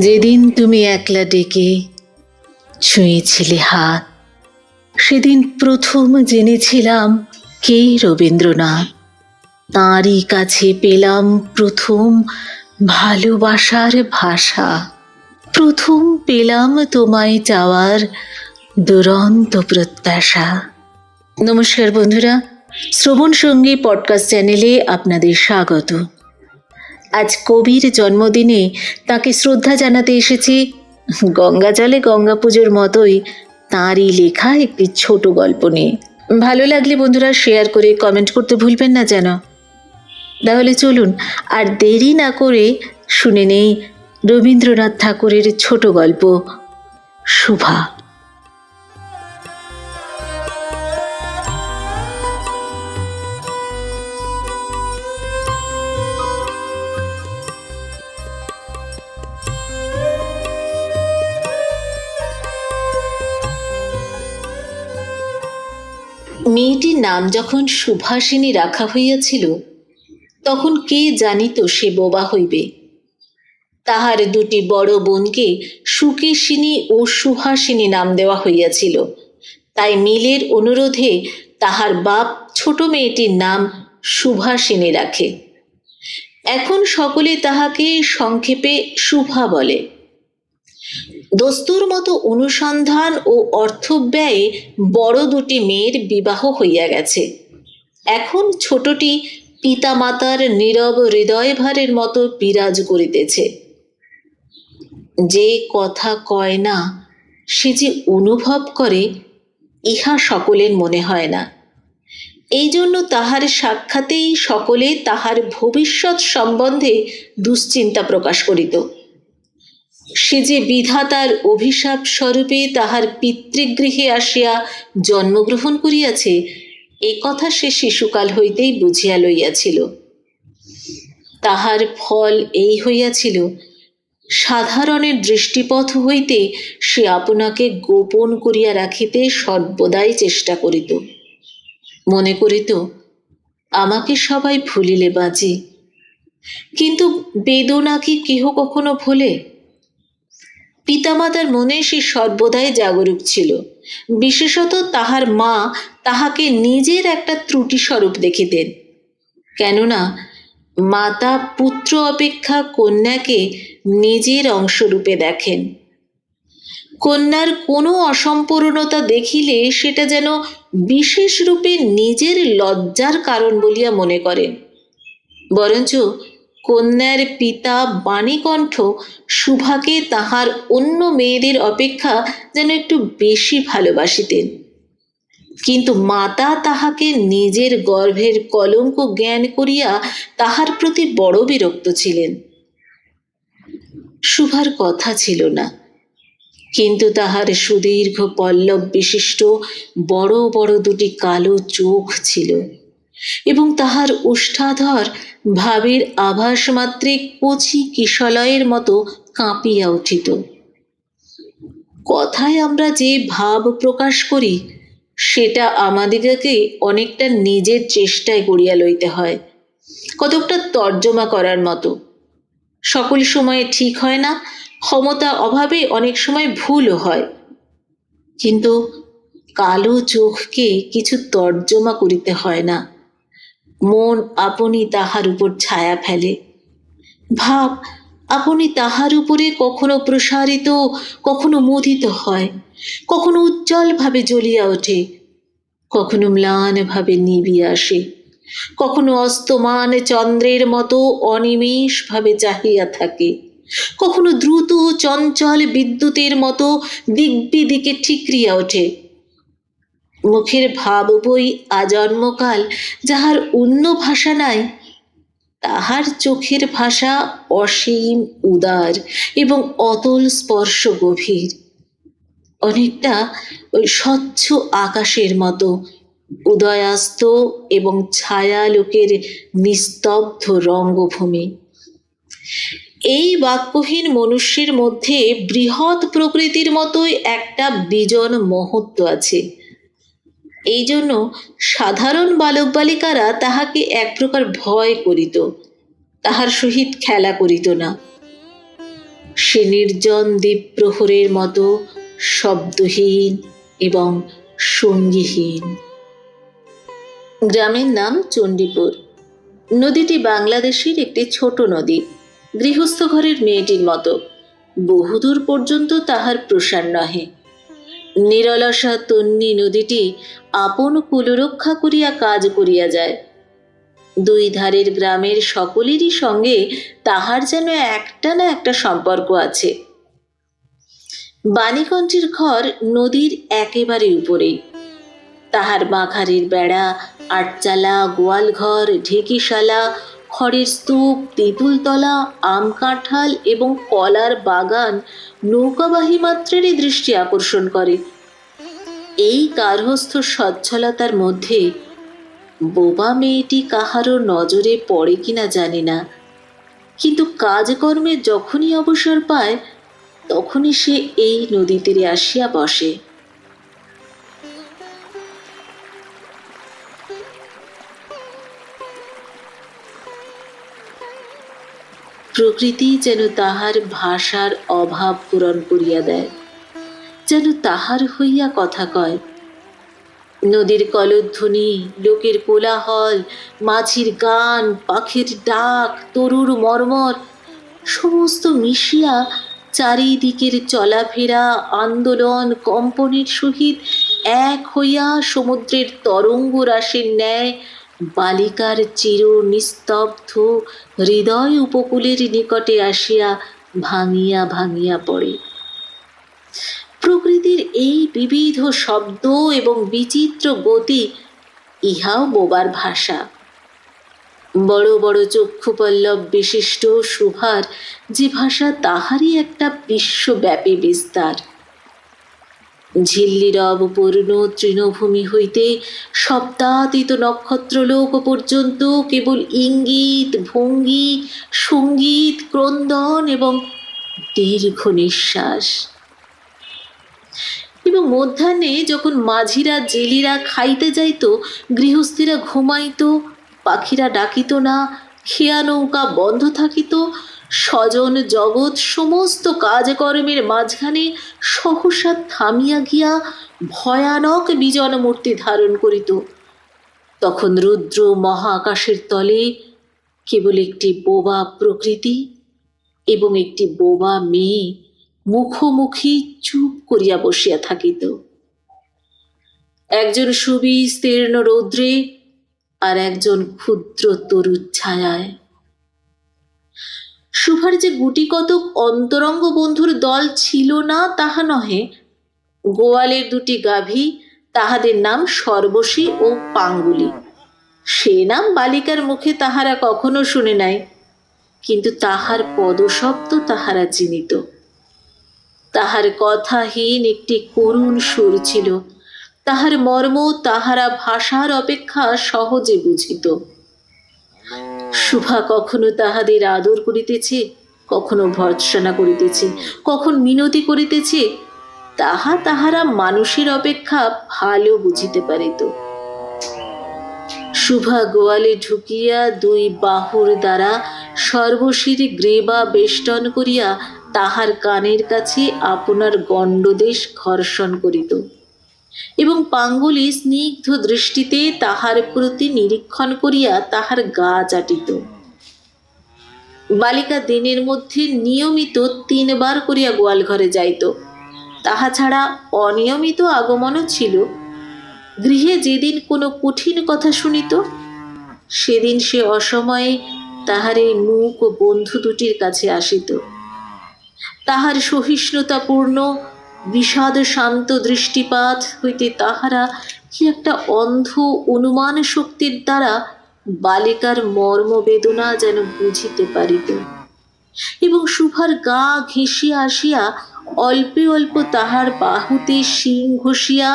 যেদিন তুমি একলা ডেকে ছুঁয়েছিলে হাত, সেদিন প্রথম জেনেছিলাম কে রবীন্দ্রনাথ। তাঁরই কাছে পেলাম প্রথম ভালোবাসার ভাষা। প্রথম পেলাম তোমায় চাওয়ার দুরন্ত প্রত্যাশা। নমস্কার বন্ধুরা, শ্রবণ সঙ্গী পডকাস্ট চ্যানেলে আপনাদের স্বাগত। আজ কবির জন্মদিনে তাকে শ্রদ্ধা জানাতে এসেছি। গঙ্গা জলে গঙ্গা পুজোর মতোই তাঁরই লেখা একটি ছোট গল্প নিয়ে। ভালো লাগলে বন্ধুরা শেয়ার করে কমেন্ট করতে ভুলবেন না যেন। তাহলে চলুন আর দেরি না করে শুনে নেই রবীন্দ্রনাথ ঠাকুরের ছোট গল্প, শুভা। মেয়েটির নাম যখন সুভাষিনী রাখা হইয়াছিল, তখন কে জানিত সে বোবা হইবে? তাহার দুটি বড় বোনকে সুকেশিনী ও সুহাসিনী নাম দেওয়া হইয়াছিল। তাই মিলের অনুরোধে তাহার বাপ ছোট মেয়েটির নাম সুভাষিনী রাখে। এখন সকলে তাহাকে সংক্ষেপে শুভা বলে। দস্তুর মতো অনুসন্ধান ও অর্থব্যয়ে বড় দুটি মেয়ের বিবাহ হইয়া গেছে। এখন ছোটটি পিতামাতার নীরব হৃদয়ভারের মতো বিরাজ করিতেছে। যে কথা কয় না, সে যে অনুভব করে, ইহা সকলের মনে হয় না। এই জন্য তাহার সাক্ষাতেই সকলে তাহার ভবিষ্যৎ সম্বন্ধে দুশ্চিন্তা প্রকাশ করিত। সে যে বিধাতার অভিশাপ স্বরূপে তাহার পিতৃগৃহে আসিয়া জন্মগ্রহণ করিয়াছে, এ কথা সে শিশুকাল হইতেই বুঝিয়া লইয়াছিল। তাহার ফল এই হইয়াছিল, সাধারণের দৃষ্টিপথ হইতে সে আপনাকে গোপন করিয়া রাখিতে সর্বদাই চেষ্টা করিত। মনে করিত, আমাকে সবাই ভুলিলে বাঁচি কিন্তু বেদনা কি কেহ কখনো ভোলে? পিতামাতার মনে সে সর্বদাই জাগরূক ছিল। বিশেষত তাহার মা তাহাকে নিজের একটা ত্রুটি স্বরূপ দেখিতেন। কেননা মাতা পুত্র অপেক্ষা কন্যাকে নিজের অংশরূপে দেখেন। কন্যার কোনো অসম্পূর্ণতা দেখিলে সেটা যেন বিশেষ রূপে নিজের লজ্জার কারণ বলিয়া মনে করেন। বরঞ্চ কন্যার পিতা বাণীকণ্ঠ সুভাকে তাহার অন্য মেয়েদের অপেক্ষা যেন একটু বেশি ভালোবাসিতেন। কিন্তু মাতা তাহাকে নিজের গর্ভের কলঙ্ক জ্ঞান করিয়া তাহার প্রতি বড় বিরক্ত ছিলেন। শুভার কথা ছিল না। কিন্তু তাহার সুদীর্ঘ পল্লব বিশিষ্ট বড় বড় দুটি কালো চোখ ছিল। এবং তাহার উষ্ঠাধর ভাবের আভাস মাত্রে কচি কিশলয়ের মতো কাঁপিয়া উঠিত। কথায় আমরা যে ভাব প্রকাশ করি, সেটা আমাদিগকে অনেকটা নিজের চেষ্টায় গড়িয়া লইতে হয়। কতকটা তর্জমা করার মতো। সকল সময়ে ঠিক হয় না, ক্ষমতা অভাবে অনেক সময় ভুলও হয়। কিন্তু কালো চোখকে কিছু তর্জমা করিতে হয় না। মন আপনি তাহার উপর ছায়া ফেলে। ভাব, আপনি তাহার উপরে কখনো প্রসারিত, কখনো মোদিত হয়, কখনো উজ্জ্বলভাবে জ্বলিয়া ওঠে, কখনো ম্লানভাবে নিবিয়ে আসে, কখনো অস্তমান চন্দ্রের মতো অনিমেষভাবে চাহিয়া থাকে, কখনো দ্রুত চঞ্চল বিদ্যুতের মতো দিগ্বিদিকে ঠিকরিয়া ওঠে। মুখের ভাব বই আজন্মকাল যাহার অন্য ভাষা নাই, তাহার চোখের ভাষা অসীম উদার এবং অতল স্পর্শ গভীর। অনেকটা ওই স্বচ্ছ আকাশের মতো, উদয়াস্ত এবং ছায়ালোকের নিস্তব্ধ রঙ্গভূমি। এই বাক্যহীন মনুষ্যের মধ্যে বৃহৎ প্রকৃতির মতোই একটা বিজন মহত্ব আছে। এই জন্য সাধারণ বালক বালিকারা তাহাকে এক প্রকার ভয় করিত, তাহার সহিত খেলা করিত না। সে নির্জন দ্বীপ প্রহরের মতো শব্দহীন এবং সঙ্গীহীন। গ্রামের নাম চণ্ডীপুর। নদীটি বাংলাদেশের একটি ছোট নদী। গৃহস্থ ঘরের মেয়েটির মতো। বহুদূর পর্যন্ত তাহার প্রসার নহে। নিরলসা তন্নি নদীটি আপন কুলরক্ষা করিয়া কাজ করিয়া যায়। দুই ধারের গ্রামের সকলেরই সঙ্গে তাহার যেন একটা না একটা সম্পর্ক আছে। বাণীকণ্ঠের ঘর নদীর একেবারে উপরেই তাহার মাখারের বেড়া, আটচালা, গোয়ালঘর, ঢেকিশালা খড়ের স্তূপ, তেঁতুলতলা, আম কাঁঠাল এবং কলার বাগান নৌকাবাহী মাত্রেরই দৃষ্টি আকর্ষণ করে। এই গার্হস্থ সচ্ছলতার মধ্যে বোবা মেয়েটি কাহারও নজরে পড়ে কিনা জানি না। কিন্তু কাজকর্মে যখনই অবসর পায়, তখনই সে এই নদী তীরে আসিয়া বসে। প্রকৃতি যেন তাহার ভাষার অভাব পূরণ করিয়া দেয়। যেন তাহার হইয়া কথা কয়। নদীর কলধ্বনি, লোকের কোলাহল, মাঝির গান, পাখির ডাক, তরুর মর্মর, সমস্ত মিশিয়া চারিদিকের চলাফেরা, আন্দোলন, কম্পনের সহিত এক হইয়া সমুদ্রের তরঙ্গ রাশির ন্যায় বালিকার চির নিস্তব্ধ হৃদয় উপকূলের নিকটে আসিয়া ভাঙিয়া ভাঙিয়া পড়ে। প্রকৃতির এই বিবিধ শব্দ এবং বিচিত্র গতি ইহাও বোবার ভাষা। বড় বড় চক্ষুপল্লব বিশিষ্ট সুভার যে ভাষা তাহারই একটা বিশ্বব্যাপী বিস্তার। ঝিল্লিরব পূর্ণ তৃণভূমি হইতে সপ্তাতীত নক্ষত্রলোক পর্যন্ত কেবল ইঙ্গিত, ভঙ্গি, সংগীত, ক্রন্দন এবং দীর্ঘ নিঃশ্বাস। এবং মধ্যাহ্নে যখন মাঝিরা জেলিরা খাইতে যাইত, গৃহস্থীরা ঘুমাইত, পাখিরা ডাকিত না খেয়া নৌকা বন্ধ থাকিত স্বজন জগৎ সমস্ত কাজকর্মের মাঝখানে সহসা থামিয়া গিয়া ভয়ানক বিজন মূর্তি ধারণ করিত। তখন রুদ্র মহাকাশের তলে কেবল একটি বোবা প্রকৃতি এবং একটি বোবা মেয়ে মুখোমুখি চুপ করিয়া বসিয়া থাকিত। একজন সুবিস্তীর্ণ রৌদ্রে আর একজন ক্ষুদ্র তরুর ছায়ায়। সুভার যে গুটি কতক অন্তরঙ্গ বন্ধুর দল ছিল না, তাহা নহে। গোয়ালের দুটি গাভী, তাহাদের নাম সর্বশী ও পাঙ্গুলি। সে নাম বালিকার মুখে তাহারা কখনো শুনে নাই, কিন্তু তাহার পদশব্দ তাহারা চিনিত তাহার কথাহীন একটি করুণ সুর ছিল, তাহার মর্ম তাহারা ভাষার অপেক্ষা সহজে বুঝিত। শুভা কখনো তাহাদের আদর করিতেছে, কখনো ভর্ৎসনা করিতেছে, কখন মিনতি করিতেছে, তাহা তাহারা মানুষের অপেক্ষা ভালো বুঝিতে পারিত। শুভা গোয়ালে ঢুকিয়া দুই বাহুর দ্বারা সর্বশির গ্রেবা বেষ্টন করিয়া তাহার কানের কাছে আপনার গণ্ডদেশ ঘর্ষণ করিত। এবং পাঙ্গুলি স্নিগ্ধ দৃষ্টিতে তাহার প্রতি নিরীক্ষণ করিয়া তাহার গা চাটিত। বালিকা দিনের মধ্যে নিয়মিত তিনবার করিয়া গোয়াল ঘরে যাইত। তাহা ছাড়া অনিয়মিত আগমনও ছিল। গৃহে যেদিন কোনো কঠিন কথা শুনিত, সেদিন সে অসময়ে তাহার এই মুখ ও বন্ধু দুটির কাছে আসিত। তাহার সহিষ্ণুতাপূর্ণ বিষাদ শান্ত দৃষ্টিপাত হইতে তাহারা কি একটা অন্ধ অনুমান শক্তির দ্বারা বালিকার মর্মবেদনা যেন বুঝিতে পারিত। এবং শুভার গা ঘেঁষিয়া আসিয়া অল্পে অল্প তাহার বাহুতে শিং ঘষিয়া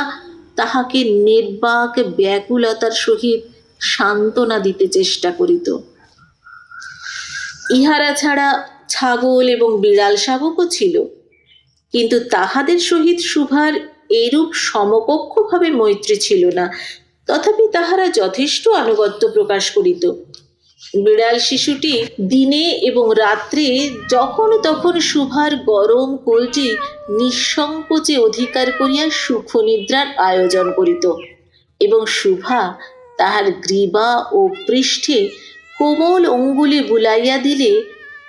তাহাকে নির্বাক ব্যাকুলতার সহিত সান্ত্বনা দিতে চেষ্টা করিত। ইহারা ছাড়া ছাগল এবং বিড়াল শাবকও ছিল। কিন্তু তাহাদের সহিত সুভার এরূপ সমকক্ষভাবে মৈত্রী ছিল না। তথাপি তাহারা যথেষ্ট আনুগত্য প্রকাশ করিত। বিড়াল শিশুটি দিনে এবং রাত্রে যখন তখন সুভার গরম কোলটি নিঃসংকোচে অধিকার করিয়া সুখনিদ্রার আয়োজন করিত এবং সুভা তাহার গ্রীবা ও পৃষ্ঠে কোমল অঙ্গুলি বুলাইয়া দিলে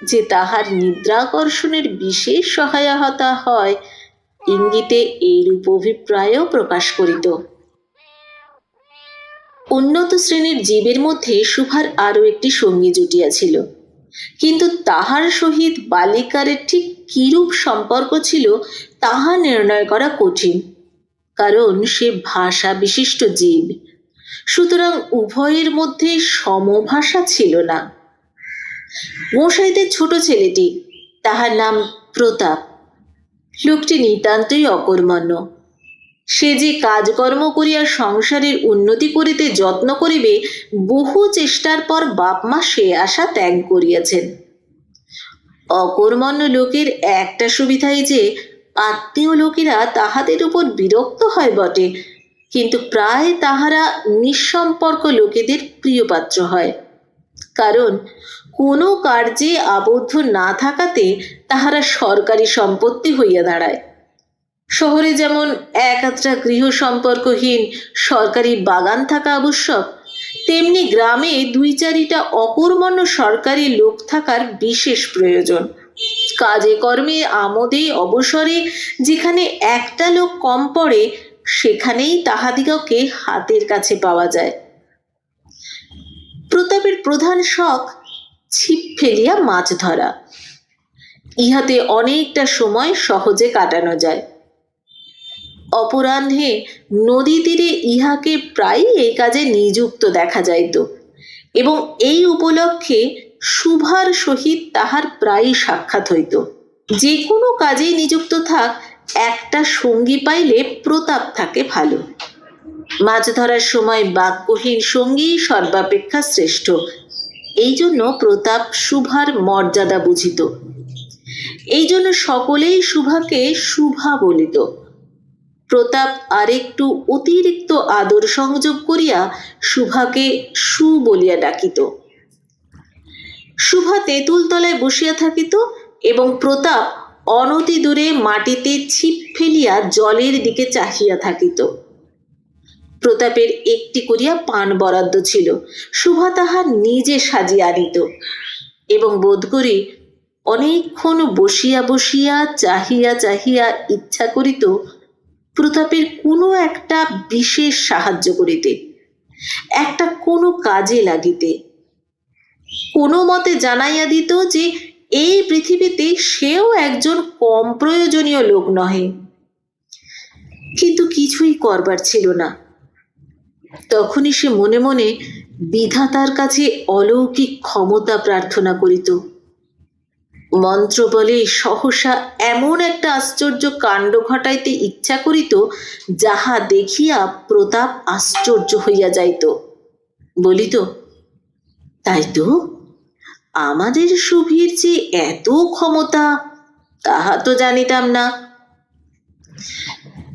যে তাহার নিদ্রাকর্ষণের বিশেষ সহায়তা হয়, ইঙ্গিতে এইরূপ অভিপ্রায়ও প্রকাশ করিত। উন্নত শ্রেণির জীবের মধ্যে সুভার আরও একটি সঙ্গী জুটিয়াছিল। কিন্তু তাহার সহিত বালিকারের ঠিক কিরূপ সম্পর্ক ছিল, তাহা নির্ণয় করা কঠিন। কারণ সে ভাষা বিশিষ্ট জীব। সুতরাং উভয়ের মধ্যে সমভাষা ছিল না। মশাইদের ছোট ছেলেটি, তাহার নাম প্রতাপ। লোকটি নিতান্তই অকর্মণ্য। সে যে কাজকর্ম করিয়া সংসারের উন্নতি করিতে যত্ন করিবে, বহু চেষ্টার পর বাপমা সে আশা ত্যাগ করিয়াছেন। অকর্মণ্য লোকের একটা সুবিধাই যে, আত্মীয় লোকেরা তাহাদের উপর বিরক্ত হয় বটে, কিন্তু প্রায় তাহারা নিঃসম্পর্ক লোকেদের প্রিয়পাত্র হয়। কারণ কোনো কার্যে আবদ্ধ না থাকাতে তাহারা সরকারি সম্পত্তি হইয়া দাঁড়ায়। শহরে যেমন এক আত্রা গৃহ সম্পর্কহীন সরকারি বাগান থাকা আবশ্যক, তেমনি গ্রামে দুই চারিটা অকর্মণ্য সরকারি লোক থাকার বিশেষ প্রয়োজন। কাজে কর্মে আমোদে অবসরে যেখানে একটা লোক কম পড়ে, সেখানেই তাহাদিগকে হাতের কাছে পাওয়া যায়। প্রতাপের প্রধান শখ ছিপ ফেলিয়া মাছ ধরা। ইহাতে অনেকটা সময় সহজে কাটানো যায়। অপরাহ্নে নদী তীরে ইহাকে প্রায়ই এই কাজে নিযুক্ত দেখা যাইত এবং এই উপলক্ষে শুভার সহিত তাহার প্রায়ই সাক্ষাৎ হইত। যে কোনো কাজেই নিযুক্ত থাক, একটা সঙ্গী পাইলে প্রতাপ থাকে ভালো। মাছ ধরার সময় বাক্যহীন সঙ্গী সর্বাপেক্ষা শ্রেষ্ঠ। এই জন্য প্রতাপ শুভার মর্যাদা বুঝিত। এই জন্য সকলেই শুভাকে শুভা বলিত। প্রতাপ আরেকটু অতিরিক্ত আদর সংযোগ করিয়া শুভাকে সু বলিয়া ডাকিত। শুভা তেঁতুল তলায় বসিয়া থাকিত এবং প্রতাপ অনতি দূরে মাটিতে ছিপ ফেলিয়া জলের দিকে চাহিয়া থাকিত। প্রতাপের একটি করিয়া পান বরাদ্দ ছিল। শুভা তাহা নিজে সাজিয়া আনিত এবং বোধ করি অনেকক্ষণ বসিয়া বসিয়া চাহিয়া চাহিয়া ইচ্ছা করিত প্রতাপের কোনো একটা বিশেষ সাহায্য করিতে। একটা কোনো কাজে লাগিতে। কোনো মতে জানাইয়া দিত যে এই পৃথিবীতে সেও একজন কম প্রয়োজনীয় লোক নহে। কিন্তু কিছুই করবার ছিল না। তখনই সে মনে মনে বিধাতার কাছে অলৌকিক ক্ষমতা প্রার্থনা করিত। মন্ত্র বলে সহসা এমন একটা আশ্চর্য কাণ্ড ঘটাইতে ইচ্ছা করিত, যাহা দেখিয়া প্রতাপ আশ্চর্য হইয়া যাইত। বলিত, তাই তো? আমাদের সুভীর যে এত ক্ষমতা, তাহা তো জানিতাম না।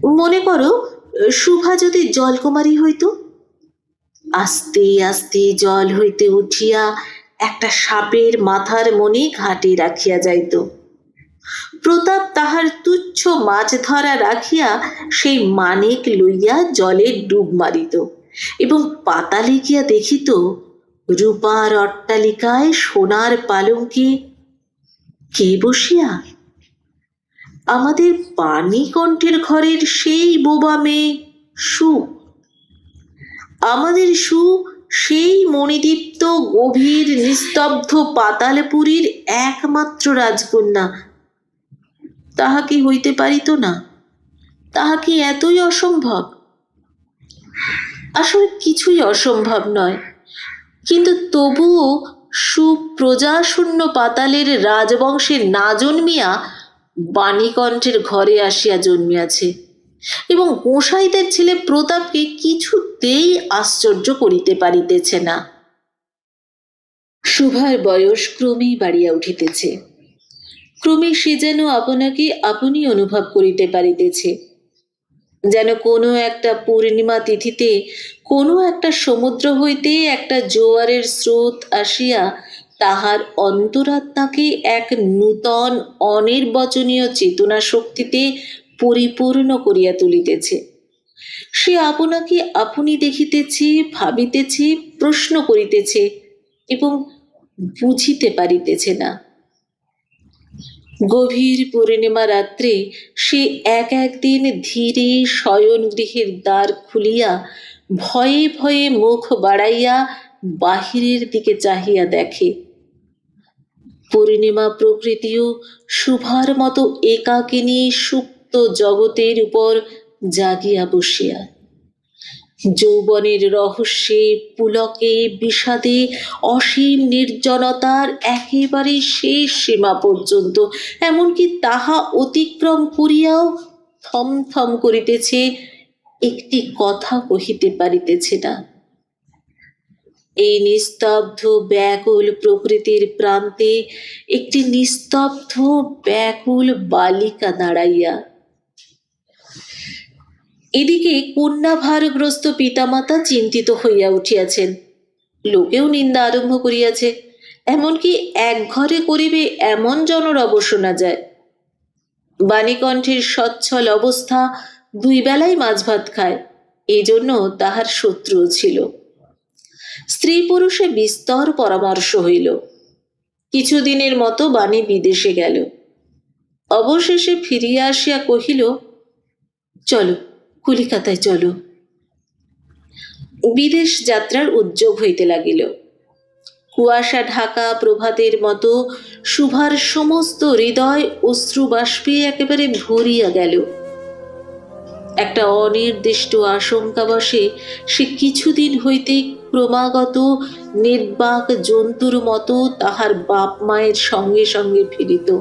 মনে করো শুভা যদি জলকুমারী হইতো আস্তে আস্তে জল হইতে উঠিয়া একটা সাপের মাথার মনে ঘাটে রাখিয়া যাইত। প্রতাপ তাহার তুচ্ছ মাছ ধরা রাখিয়া সেই মানিক লইয়া জলে ডুব মারিত এবং পাতালে গিয়া দেখিত রূপার অট্টালিকায় সোনার পালঙ্কে কে বসিয়া? আমাদের পানি কণ্ঠের ঘরের সেই বোবা মেয়ে সু আমাদের সু সেই মণিদীপ্ত গভীর নিস্তব্ধ পাতালপুরীর একমাত্র রাজকন্যা। তাহা কি হইতে পারিত না? তাহা কি এতই অসম্ভব? আসলে কিছুই অসম্ভব নয়। কিন্তু তবুও সুপ্রজাশূন্য পাতালের রাজবংশে না জন্মিয়া বাণীকণ্ঠের ঘরে আসিয়া জন্মিয়াছে। এবং গোসাইদের ছেলে প্রতাপকে কিছুতেই আশ্চর্য করিতে পারিতেছে না। শুভার বয়স ক্রমেই বাড়িয়া উঠিতেছে। ক্রমে সে যেন আপনাকে আপনি অনুভব করিতে পারিতেছে। যেন কোনো একটা পূর্ণিমা তিথিতে, কোনো একটা সমুদ্র হইতে একটা জোয়ারের স্রোত আসিয়া তাহার অন্তরাত্মাকে এক নূতন অনির্বচনীয় চেতনা শক্তিতে পরিপূর্ণ করিয়া তুলিতেছে। সে আপনাকে আপনি দেখিতেছে, ভাবিতেছে, প্রশ্ন করিতেছে এবং বুঝিতে পারিতেছে না। গভীর পূর্ণিমা রাত্রে সে এক একদিন ধীরে শয়ন গৃহের দ্বার খুলিয়া ভয়ে ভয়ে মুখ বাড়াইয়া বাহিরের দিকে চাহিয়া দেখে। পূর্ণিমা প্রকৃতিও শুভার মতো একাকিনী সুপ্ত জগতের উপর জাগিয়া বসিয়া। যৌবনের রহস্যে পুলকে বিষাদে অসীম নির্জনতার একেবারে শেষ সীমা পর্যন্ত, এমনকি তাহা অতিক্রম করিয়াও থমথম করিতেছে, একটি কথা কহিতে পারিতেছে না। এই নিস্তব্ধ ব্যাকুল প্রকৃতির প্রান্তে একটি নিস্তব্ধ ব্যাকুল বালিকা দাঁড়াইয়া এদিকে কন্যা ভারগ্রস্ত পিতামাতা চিন্তিত হইয়া উঠিয়াছেন। লোকেও নিন্দা আরম্ভ করিয়াছে, এমনকি এক ঘরে করিবে এমন জনরব শোনা যায়। বাণীকণ্ঠের সচ্ছল অবস্থা দুই বেলায় মাছ ভাত খায় এই জন্য তাহার শত্রুও ছিল। স্ত্রী পুরুষে বিস্তর পরামর্শ হইল। কিছুদিনের মতো বাণী বিদেশে গেল। অবশেষে ফিরিয়া আসিয়া কহিল, চলো কলিকাতায় চলো। বিদেশ যাত্রার উদ্যোগ হইতে লাগিল। কুয়াশা ঢাকা প্রভাতের মতো শুভার সমস্ত হৃদয় অশ্রু বাষ্পে একেবারে ভরিয়া গেল। একটা অনির্দিষ্ট আশঙ্কা বসে সে কিছুদিন হইতে ক্রমাগত নির্বাক জন্তুর মতো তাহার বাপ মায়ের সঙ্গে সঙ্গে ফিরিত।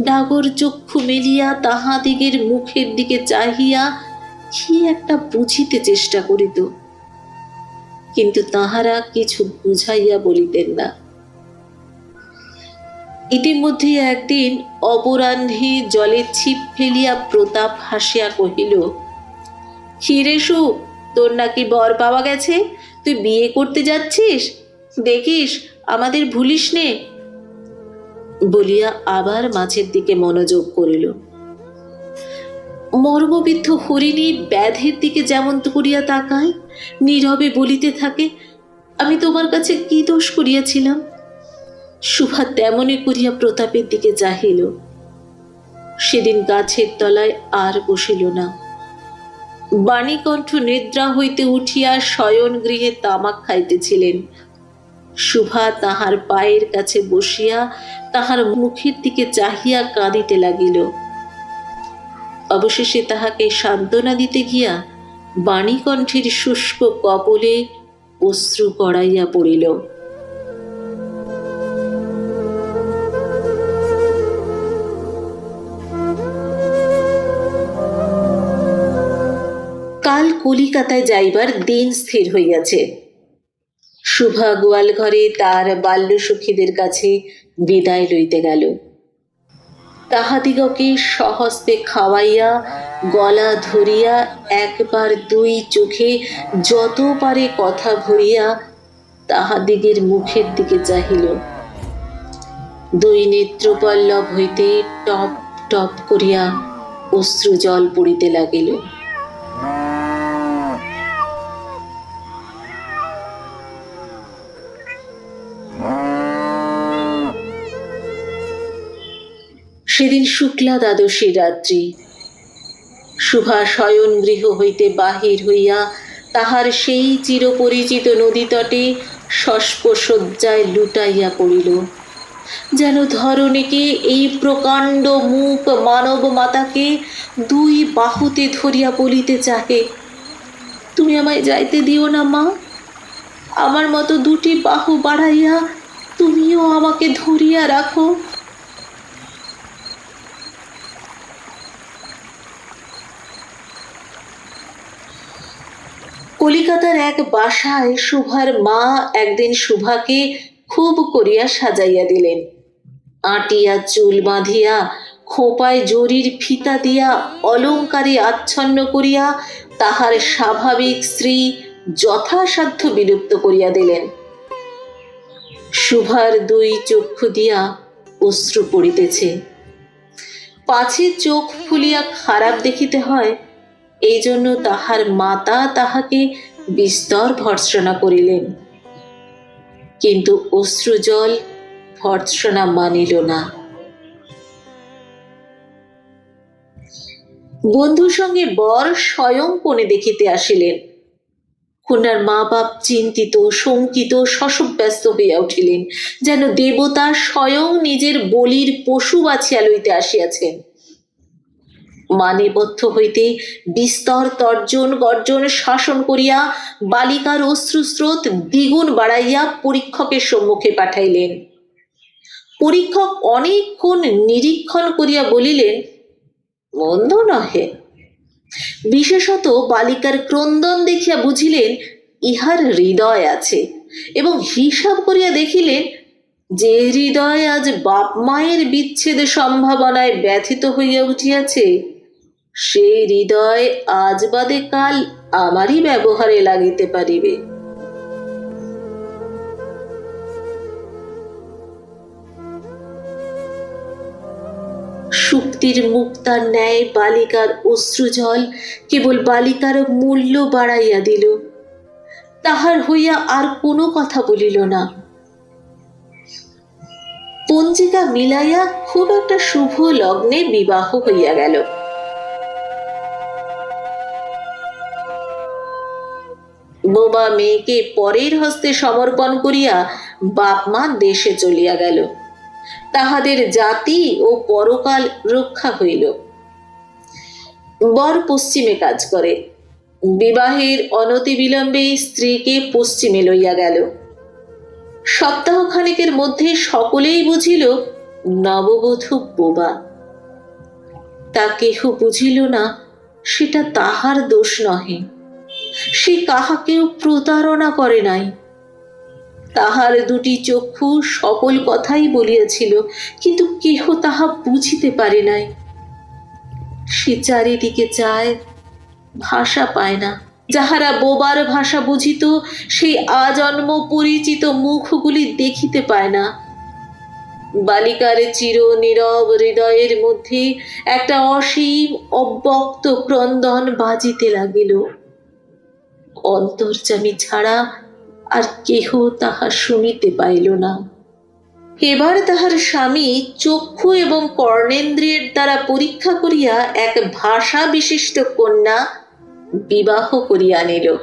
ডাগর চক্ষু মেলিয়া তাহাদিগের মুখের দিকে চাহিয়া কি একটা বুঝিতে চেষ্টা করিত। কিন্তু তাহারা কিছু বুঝাইয়া বলিতেন না। ইতিমধ্যে একদিন অপরাহ্নে জলে ছিপ ফেলিয়া প্রতাপ হাসিয়া কহিল, হিরেশু, তোর নাকি বর পাওয়া গেছে? তুই বিয়ে করতে যাচ্ছিস? দেখিস, আমাদের ভুলিস নে। বলিয়া আবার মাছের দিকে মনোযোগ করিল। মর্মবিদ্ধ হরিণী ব্যাধের দিকে যেমন করিয়া তাকায়, নীরবে বলিতে থাকে, আমি তোমার কাছে কি দোষ করিয়াছিলাম? সুভা তেমনই করিয়া প্রতাপের দিকে চাহিল। সেদিন গাছের তলায় আর বসিল না। বাণীকণ্ঠ নিদ্রা হইতে উঠিয়া শয়ন গৃহে তামাক খাইতেছিলেন। সুভা তাহার পায়ের কাছে বসিয়া তাহার মুখের দিকে চাহিয়া কাঁদিতে লাগিল। অবশেষে তাহাকে সান্ত্বনা দিতে গিয়া বাণীকণ্ঠের শুষ্ক কপলে অশ্রু গড়াইয়া পড়িল। কাল কলিকাতায় যাইবার দিন স্থির হইয়াছে। শুভা গোয়াল ঘরে তার বাল্যসখীদের কাছে বিদায় লইতে গেল। তাহাদিগকে সহস্তে খাওয়াইয়া, গলা ধরিয়া একবার দুই চোখে যত পারে কথা ভরিয়া তাহাদিগের মুখের দিকে চাহিল। দুই নেত্রপল্লব হইতে টপ টপ করিয়া অশ্রু জল পড়িতে লাগিল। সেদিন শুক্লা দ্বাদশী রাত্রি। শুভা শয়ন গৃহ হইতে বাহির হইয়া তাহার সেই চিরপরিচিত নদী তটে শস্পসজ্জায় লুটাইয়া পড়িল। যেন ধরণীকে এই প্রকাণ্ড মুখ মানব মাতাকে দুই বাহুতে ধরিয়া বলিতে চাহে। তুমি আমায় যাইতে দিও না, মা। আমার মতো দুটি বাহু বাড়াইয়া তুমিও আমাকে ধরিয়া রাখো। কলিকাতার এক বাসায় শুভার মা একদিন শুভাকে খুব করিয়া সাজাইয়া দিলেন। আটিয়া, চুল বাঁধিয়া, খোঁপায় জরির ফিতা দিয়া অলঙ্কারে আচ্ছন্ন করিয়া তাহার স্বাভাবিক স্ত্রী যথাসাধ্য বিলুপ্ত করিয়া দিলেন। শুভার দুই চক্ষু দিয়া অশ্রু পড়িতেছে। পাছে চোখ ফুলিয়া খারাপ দেখিতে হয় এই জন্য তাহার মাতা তাহাকে বিস্তর ভর্ৎসনা করিলেন। কিন্তু অশ্রুজল ভর্ৎসনা মানিল না। বন্ধুর সঙ্গে বর স্বয়ং কোণে দেখিতে আসিলেন। কন্যার মা বাপ চিন্তিত, শঙ্কিত, শশব্যস্ত হইয়া উঠিলেন, যেন দেবতা স্বয়ং নিজের বলির পশু বাছিয়া লইতে আসিয়াছেন। মানেবদ্ধ হইতে বিস্তর তর্জন গর্জন শাসন করিয়া বালিকার অশ্রুস্রোত দ্বিগুণ বাড়াইয়া পরীক্ষকের সম্মুখে পাঠাইলেন। পরীক্ষক অনেকক্ষণ নিরীক্ষণ করিয়া বলিলেন, মন্দ নহে। বিশেষত বালিকার ক্রন্দন দেখিয়া বুঝিলেন, ইহার হৃদয় আছে এবং হিসাব করিয়া দেখিলেন, যে হৃদয় আজ বাপ মায়ের বিচ্ছেদ সম্ভাবনায় ব্যথিত হইয়া উঠিয়াছে। সেই হৃদয় আজ বাদে কাল আমারই ব্যবহারে লাগিতে পারিবে। সুক্তির মুক্তার ন্যায় বালিকার অশ্রুজল কেবল বালিকার মূল্য বাড়াইয়া দিল। তাহার হইয়া আর কোনো কথা বলিল না। পঞ্জিকা মিলাইয়া খুব একটা শুভ লগ্নে বিবাহ হইয়া গেল। বোবা মেয়েকে পরের হস্তে সমর্পণ করিয়া বাপ মা দেশে চলিয়া গেল। তাহাদের জাতি ও পরকাল রক্ষা হইল। বর পশ্চিমে কাজ করে। বিবাহের অনতি বিলম্বে স্ত্রীকে পশ্চিমে লইয়া গেল। সপ্তাহখানেকের মধ্যে সকলেই বুঝিল, নববধূ বোবা। তা কেহ বুঝিল না, সেটা তাহার দোষ নহে। সে কাহাকেও প্রতারণা করে নাই। তাহার দুটি চক্ষু সকল কথাই বলিয়াছিল, কিন্তু কেহ তাহা বুঝিতে পারে নাই। সে চারিদিকে চায়, ভাষা পায় না। যাহারা বোবার ভাষা বুঝিত সেই আজন্ম পরিচিত মুখগুলি দেখিতে পায় না। বালিকার চির নীরব হৃদয়ের মধ্যে একটা অসীম অব্যক্ত ক্রন্দন বাজিতে লাগিল। অন্তর্জামী ছাড়া আর কেহ তাহা শুনিতে পাইল না। এবার তাহার স্বামী চক্ষু এবং কর্ণেন্দ্রিয়ের দ্বারা পরীক্ষা করিয়া এক ভাষা বিশিষ্ট কন্যা বিবাহ করিয়া আনিল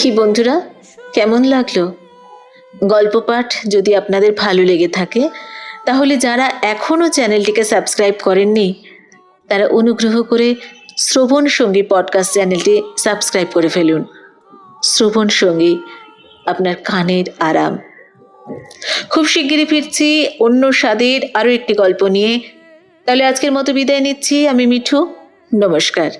কি বন্ধুরা? কেমন লাগল? গল্প পাঠ যদি আপনাদের ভালো লেগে থাকে, তাহলে যারা এখনও চ্যানেলটিকে সাবস্ক্রাইব করেননি, তারা অনুগ্রহ করে শ্রবণ সঙ্গী পডকাস্ট চ্যানেলটি সাবস্ক্রাইব করে ফেলুন। শ্রবণ সঙ্গী, আপনার কানের আরাম। খুব শিগগিরই ফিরছি অন্য স্বাদের আরও একটি গল্প নিয়ে। তাহলে আজকের মতো বিদায় নিচ্ছি, আমি মিঠু। নমস্কার।